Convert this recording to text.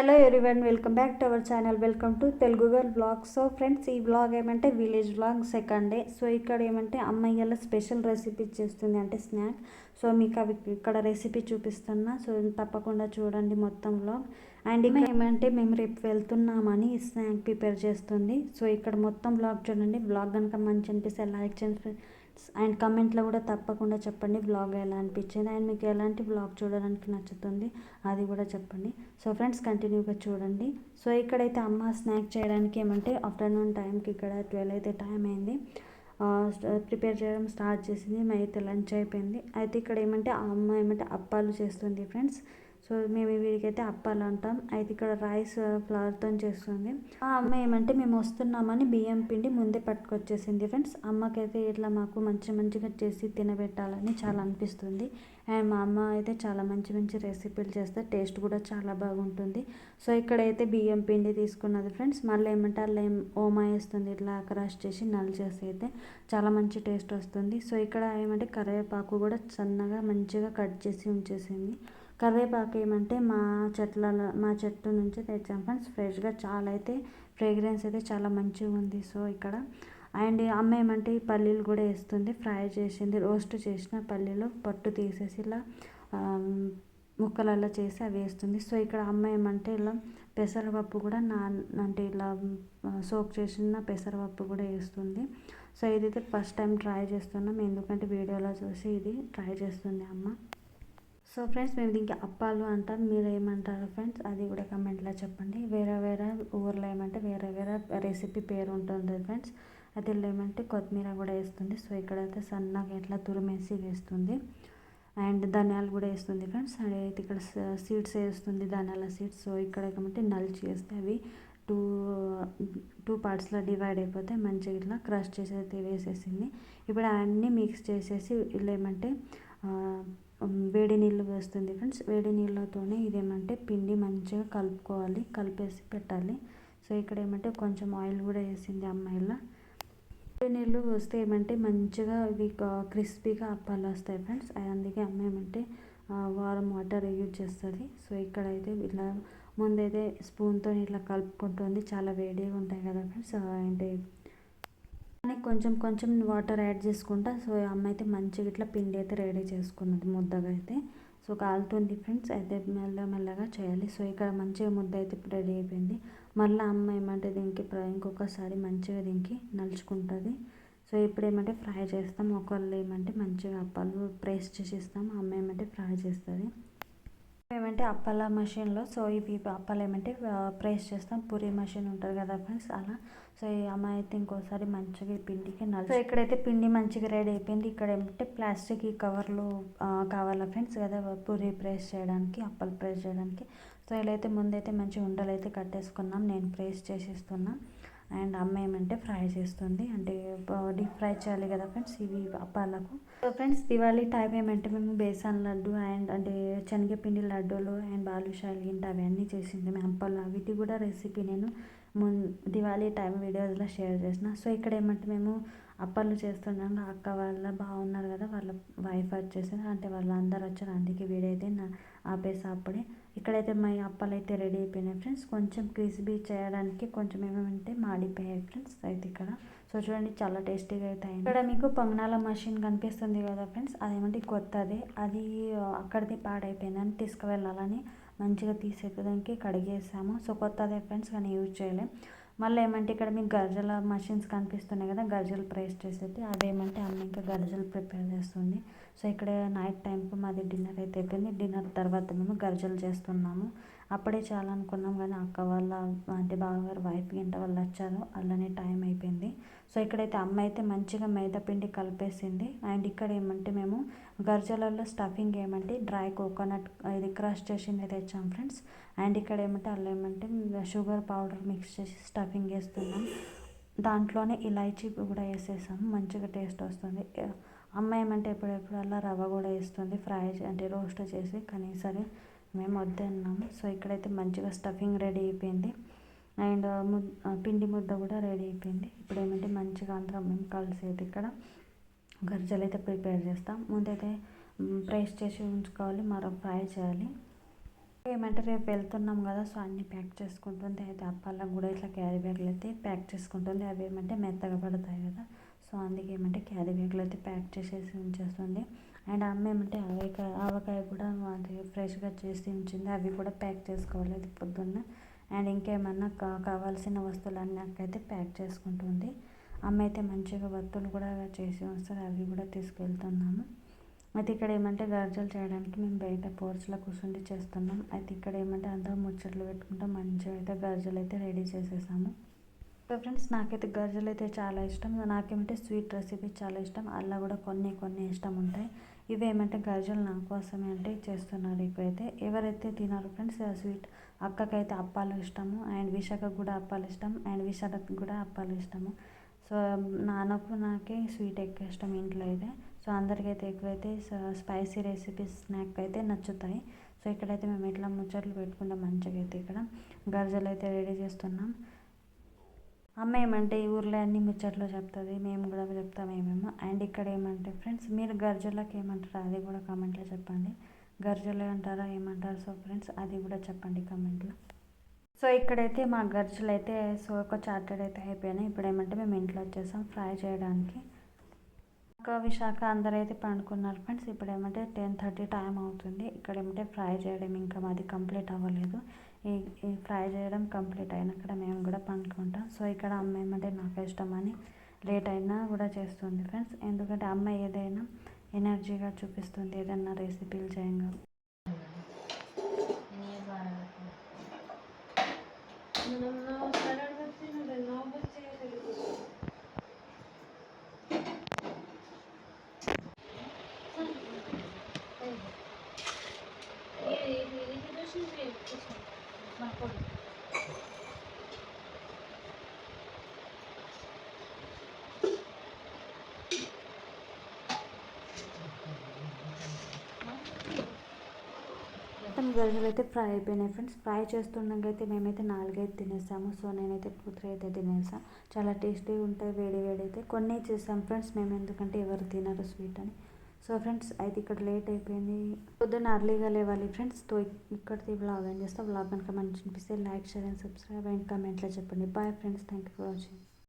Hello everyone welcome back to our channel. Welcome to Telugu girl vlog so friends ఈ vlog ఏమంటే village vlog second. Day so ఇక్కడ ఏమంటే అమ్మాయిల special recipe చేస్తుంది అంటే snack. So మీకు అవి ఇక్కడ రెసిపీ చూపిస్తున్నా. సో తప్పకుండా చూడండి మొత్తం బ్లాగ్ అండ్ ఇంకా ఏమంటే మేము రేపు వెళ్తున్నామని స్నాక్ ప్రిపేర్ చేస్తుంది. సో ఇక్కడ మొత్తం బ్లాగ్ చూడండి. బ్లాగ్ కనుక మంచి అనిపిస్తే లైక్ చేయండి. అండ్ కమెంట్లో కూడా తప్పకుండా చెప్పండి బ్లాగ్ ఎలా అనిపించింది అండ్ మీకు ఎలాంటి బ్లాగ్ చూడడానికి నచ్చుతుంది అది కూడా చెప్పండి. సో ఫ్రెండ్స్ కంటిన్యూగా చూడండి. సో ఇక్కడైతే అమ్మ స్నాక్ చేయడానికి ఏమంటే ఆఫ్టర్నూన్ టైంకి ఇక్కడ ట్వెల్వ్ అయితే టైం అయింది. ప్రిపేర్ చేయడం స్టార్ట్ చేసింది. అయితే లంచ్ అయిపోయింది. అయితే ఇక్కడ ఏమంటే ఆ అమ్మ ఏమంటే అప్పాలు చేస్తుంది ఫ్రెండ్స్. సో మేము వీడికైతే అప్పాలు అంటాం అయితే ఇక్కడ రైస్ ఫ్లవర్తో చేస్తుంది. ఆ అమ్మ ఏమంటే మేము వస్తున్నామని బియ్యం పిండి ముందే పట్టుకొచ్చేసింది ఫ్రెండ్స్. అమ్మకైతే ఇట్లా మాకు మంచి మంచిగా చేసి తినబెట్టాలని చాలా అనిపిస్తుంది. అండ్ మా అమ్మ అయితే చాలా మంచి మంచి రెసిపీలు చేస్తే టేస్ట్ కూడా చాలా బాగుంటుంది. సో ఇక్కడైతే బియ్యం పిండి తీసుకున్నది ఫ్రెండ్స్. మళ్ళీ ఏమంటే అలా ఓమా వేస్తుంది ఇట్లా క్రాష్ చేసి నల్ చేసి అయితే చాలా మంచి టేస్ట్ వస్తుంది. సో ఇక్కడ ఏమంటే కరివేపాకు కూడా సన్నగా మంచిగా కట్ చేసి ఉంచేసింది. కరివేపాకు ఏమంటే మా చెట్లలో మా చెట్టు నుంచి తెచ్చాం ఫ్రెండ్స్ ఫ్రెష్గా చాలా అయితే ఫ్రేగ్రెన్స్ అయితే చాలా మంచిగా ఉంది. సో ఇక్కడ అండ్ అమ్మ ఏమంటే ఈ పల్లీలు కూడా వేస్తుంది. ఫ్రై చేసింది రోస్ట్ చేసిన పల్లీలు పట్టు తీసేసి ఇలా ముక్కలల్లో చేసి అవి వేస్తుంది. సో ఇక్కడ అమ్మ ఏమంటే ఇలా పెసరపప్పు కూడా నా అంటే ఇలా సోక్ చేసిన పెసరపప్పు కూడా వేస్తుంది. సో ఇదైతే ఫస్ట్ టైం ట్రై చేస్తున్నాం. ఎందుకంటే వీడియోలో చూసి ఇది ట్రై చేస్తుంది అమ్మ. సో ఫ్రెండ్స్ మేము దీనికి అప్పాలు అంటాం. మీరు ఏమంటారు ఫ్రెండ్స్ అది కూడా కమెంట్లో చెప్పండి. వేరే వేరే ఊర్లో ఏమంటే వేరే వేరే రెసిపీ పేరు ఉంటుంది ఫ్రెండ్స్ అది ఏమంటే కొత్తిమీర కూడా వేస్తుంది. సో ఇక్కడైతే సన్నగా ఎట్లా తురిమేసి వేస్తుంది. అండ్ ధనియాలు కూడా వేస్తుంది ఫ్రెండ్స్ అయితే ఇక్కడ సీడ్స్ వేస్తుంది ధనియాల సీడ్స్ సో ఇక్కడ ఏమంటే నలిచి వేస్తే అవి టూ టూ పార్ట్స్లో డివైడ్ అయిపోతే మంచిగా ఇట్లా క్రష్ చేసి అయితే వేసేసింది. ఇప్పుడు అవన్నీ మిక్స్ చేసేసి ఇలా ఏమంటే వేడి నీళ్ళు వేస్తుంది ఫ్రెండ్స్ వేడి నీళ్ళతోనే ఇదేమంటే పిండి మంచిగా కలుపుకోవాలి కలిపేసి పెట్టాలి. సో ఇక్కడ ఏమంటే కొంచెం ఆయిల్ కూడా వేసింది అమ్మాయిలా. వేడి నీళ్ళు వస్తే ఏమంటే మంచిగా ఇవి క్రిస్పీగా అప్పాలు వస్తాయి ఫ్రెండ్స్ అందుకే అమ్మ ఏమంటే వారం వాటర్ యూజ్ చేస్తుంది. సో ఇక్కడైతే ఇలా ముందైతే స్పూన్తో ఇట్లా కలుపుకుంటుంది. చాలా వేడిగా ఉంటాయి కదా ఫ్రెండ్స్ అంటే కొంచెం కొంచెం వాటర్ యాడ్ చేసుకుంటా. సో అమ్మ అయితే మంచిగా ఇట్లా పిండి అయితే రెడీ చేసుకున్నది ముద్దగా అయితే. సో కాలుతుంది ఫ్రెండ్స్. అయితే మెల్ల మెల్లగా చేయాలి. సో ఇక్కడ మంచిగా ముద్ద అయితే రెడీ అయిపోయింది. మళ్ళీ అమ్మ ఏమంటే దీనికి ఇంకొకసారి మంచిగా దీనికి నలుచుకుంటుంది. సో ఇప్పుడు ఏమంటే ఫ్రై చేస్తాం. ఒకళ్ళు ఏమంటే మంచిగా అప్పాలు ప్రెస్ చేసి ఇస్తాం అమ్మ ఏమంటే ఫ్రై చేస్తుంది. ఏమంటే అప్పల మషిన్లో సో ఇవి అప్పాలు ఏమంటే ప్రెస్ చేస్తాం. పూరి మషిన్ ఉంటుంది కదా ఫ్రెండ్స్ అలా. సో ఈ అమ్మాయి అయితే ఇంకోసారి మంచిగా ఈ పిండికి నల్ సో ఇక్కడైతే పిండి మంచిగా రెడీ అయిపోయింది ఇక్కడ ఏమంటే ప్లాస్టిక్ ఈ కవర్లు కావాలా ఫ్రెండ్స్ కదా పూరి ప్రెస్ చేయడానికి అప్పలు ప్రెస్ చేయడానికి. సో ఇలా అయితే ముందైతే మంచి ఉండలు అయితే కట్టేసుకున్నాం. నేను ప్రెస్ చేసేస్తున్నా. అండ్ అమ్మ ఏమంటే ఫ్రై చేస్తుంది. అంటే డీప్ ఫ్రై చేయాలి కదా ఫ్రెండ్స్ ఇవి అప్పాలకు. సో ఫ్రెండ్స్ దివాళీ టైం ఏమంటే మేము బేసన్ లడ్డు అండ్ అంటే శనగపిండి లడ్డూలు అండ్ బాలుషాలు ఇంటి అవన్నీ చేసింది. మేము అప్పాలు వీటి కూడా రెసిపీ నేను మున్ దివాళీ టైం వీడియోస్లో షేర్ చేసిన. సో ఇక్కడ ఏమంటే మేము అప్పలు చేస్తున్నాం అక్క వాళ్ళ బాగున్నారు కదా వాళ్ళ వైఫ్ వచ్చేసి అంటే వాళ్ళందరూ వచ్చారు. అందుకే వీడైతే నా ఆపేసి అప్పుడే. ఇక్కడైతే మా అప్పలు అయితే రెడీ అయిపోయినాయి ఫ్రెండ్స్. కొంచెం క్రిస్పీ చేయడానికి కొంచెం ఏమేమంటే మాడిపోయాయి ఫ్రెండ్స్ అయితే ఇక్కడ. సో చూడండి చాలా టేస్టీగా అయితే అయింది. ఇక్కడ మీకు పొంగనాల మషిన్ కనిపిస్తుంది కదా ఫ్రెండ్స్. అదేమంటే కొత్తది. అది అక్కడిది పాడైపోయిందని తీసుకువెళ్ళాలని మంచిగా తీసేదానికి కడిగేసాము. సో కొత్తదే ఫ్రెండ్స్ కానీ యూజ్ చేయలేం. మళ్ళీ ఏమంటే ఇక్కడ మీకు గర్జల మషిన్స్ కనిపిస్తున్నాయి కదా గర్జలు ప్రెస్ చేసేది. అదేమంటే అమ్మ ఇంకా గర్జలు ప్రిపేర్ చేస్తుంది. సో ఇక్కడ నైట్ టైంకు మాది డిన్నర్ అయితే అయిపోయింది. డిన్నర్ తర్వాత మేము గర్జలు చేస్తున్నాము. అప్పుడే చాలా అనుకున్నాం కానీ అక్క వాళ్ళ అంటే బావగారు వైఫ్ గింట వాళ్ళు వచ్చారు. అలానే టైం అయిపోయింది. సో ఇక్కడైతే అమ్మ అయితే మంచిగా మైదాపిండి కలిపేసింది. అండ్ ఇక్కడ ఏమంటే మేము గర్జలలో స్టఫింగ్ ఏమంటే డ్రై కోకోనట్ ఇది క్రష్ చేసింది తెచ్చాం ఫ్రెండ్స్. అండ్ ఇక్కడ ఏమంటే అల్లం ఏమంటే షుగర్ పౌడర్ మిక్స్ చేసి స్టఫింగ్ వేస్తున్నాం దాంట్లోనే ఇలాచీ కూడా వేసేసాము. మంచిగా టేస్ట్ వస్తుంది. అమ్మ ఏమంటే ఎప్పుడెప్పుడు అలా రవ్వ కూడా వేస్తుంది. ఫ్రై అంటే రోస్ట్ చేసి కానీ సరే మేము వద్దన్నాము సో ఇక్కడైతే మంచిగా స్టఫింగ్ రెడీ అయిపోయింది. అండ్ పిండి ముద్ద కూడా రెడీ అయిపోయింది. ఇప్పుడు ఏమంటే మంచిగా అందరం మేము కలిసేది అయితే ఇక్కడ. గర్జలు అయితే ప్రిపేర్ చేస్తాం. ముందైతే ప్రెస్ చేసి ఉంచుకోవాలి. మరో ఫ్రై చేయాలి. ఏమంటే రేపు వెళ్తున్నాం కదా సో అన్నీ ప్యాక్ చేసుకుంటుంది. అయితే అప్పాలకు కూడా ఇట్లా క్యారీ బ్యాగ్లు అయితే ప్యాక్ చేసుకుంటుంది. అవి ఏమంటే మెత్తగా పడతాయి కదా. సో అందుకే ఏమంటే క్యారీ బ్యాగ్లు అయితే ప్యాక్ చేసేసి ఉంచేస్తుంది. అండ్ అమ్మ ఏమంటే ఆవకాయ ఆవకాయ కూడా అది ఫ్రెష్గా చేసి ఉంచింది అవి కూడా ప్యాక్ చేసుకోవాలి అది పొద్దున్న. అండ్ ఇంకేమన్నా కా కావాల్సిన వస్తువులన్నీ అయితే ప్యాక్ చేసుకుంటుంది అమ్మ అయితే మంచిగా వత్తులు కూడా చేసి వస్తారు అవి కూడా తీసుకెళ్తున్నాము. అయితే ఇక్కడ ఏమంటే గర్జలు చేయడానికి మేము బయట పోర్చ్లో కూర్చుండి చేస్తున్నాం. అయితే ఇక్కడ ఏమంటే అందరం ముచ్చట్లు పెట్టుకుంటాం. మంచిగా అయితే గర్జలు అయితే రెడీ చేసేసాము. సో ఫ్రెండ్స్ నాకైతే గర్జలు అయితే చాలా ఇష్టం. నాకేమంటే స్వీట్ రెసిపీ చాలా ఇష్టం. అలా కూడా కొన్ని కొన్ని ఇష్టం ఉంటాయి. ఇవేమంటే ఏమంటే నా కోసమే అంటే చేస్తున్నారు ఇప్పుడైతే. ఎవరైతే తినారు ఫ్రెండ్స్ స్వీట్ అక్కకైతే అప్పాలు ఇష్టము. అండ్ విశాఖకు కూడా అప్పాలు ఇష్టం. అండ్ విశాఖకు కూడా అప్పాలు ఇష్టము. సో నాన్నకు నాకే స్వీట్ ఎక్కువ ఇష్టం ఇంట్లో అయితే. సో అందరికైతే ఎక్కువైతే స్పైసీ రెసిపీస్ స్నాక్ అయితే నచ్చుతాయి. సో ఇక్కడైతే మేము ఇట్లా ముచ్చట్లు పెట్టుకుంటాం మంచిగా అయితే ఇక్కడ. గర్జలు అయితే రెడీ చేస్తున్నాం. అమ్మ ఏమంటే ఈ ఊర్లో అన్ని ముచ్చట్లు చెప్తుంది మేము కూడా చెప్తాం ఏమేమో. అండ్ ఇక్కడ ఏమంటే ఫ్రెండ్స్ మీరు గర్జలకు ఏమంటారు అది కూడా కామెంట్లో చెప్పండి. గర్జలు అంటారా ఏమంటారు? సో ఫ్రెండ్స్ అది కూడా చెప్పండి కామెంట్లో. సో ఇక్కడైతే మా గర్జలు అయితే సో ఒక చార్టెడ్ అయితే అయిపోయినాయి. ఇప్పుడు ఏమంటే మేము ఇంట్లో వచ్చేసాం ఫ్రై చేయడానికి. ఒక విశాఖ అందరూ అయితే పండుకున్నారు ఫ్రెండ్స్. ఇప్పుడు ఏమంటే టెన్ థర్టీ టైం అవుతుంది. ఇక్కడ ఏమంటే ఫ్రై చేయడం ఇంకా మాది కంప్లీట్ అవ్వలేదు. ఈ ఫ్రై చేయడం కంప్లీట్ అయినాక మేము కూడా పండుకుంటాం. సో ఇక్కడ అమ్మ ఏమంటే నాకు ఇష్టం అని లేట్ అయినా కూడా చేస్తుంది ఫ్రెండ్స్. ఎందుకంటే అమ్మ ఏదైనా ఎనర్జీగా చూపిస్తుంది ఏదైనా రెసిపీలు చేయంగా. మొత్తం గరిజలు అయితే ఫ్రై అయిపోయినాయి ఫ్రెండ్స్. ఫ్రై చేస్తుండగా అయితే మేమైతే నాలుగైదు తినేసాము. సో నేనైతే టూ త్రీ అయితే తినేసాను చాలా టేస్టీగా ఉంటాయి వేడి వేడి అయితే కొన్ని చేసాం ఫ్రెండ్స్. మేము ఎందుకంటే ఎవరు తినరు స్వీట్ అని. సో ఫ్రెండ్స్ అయితే ఇక్కడ లేట్ అయిపోయింది. పొద్దున్న అర్లీగా లేవాలి ఫ్రెండ్స్. తో ఇక్కడికి బ్లాగ్ ఏం చేస్తా. బ్లాగ్ కనుక మంచి అనిపిస్తే like share and subscribe and కమెంట్లో చెప్పండి. Bye friends thank you for watching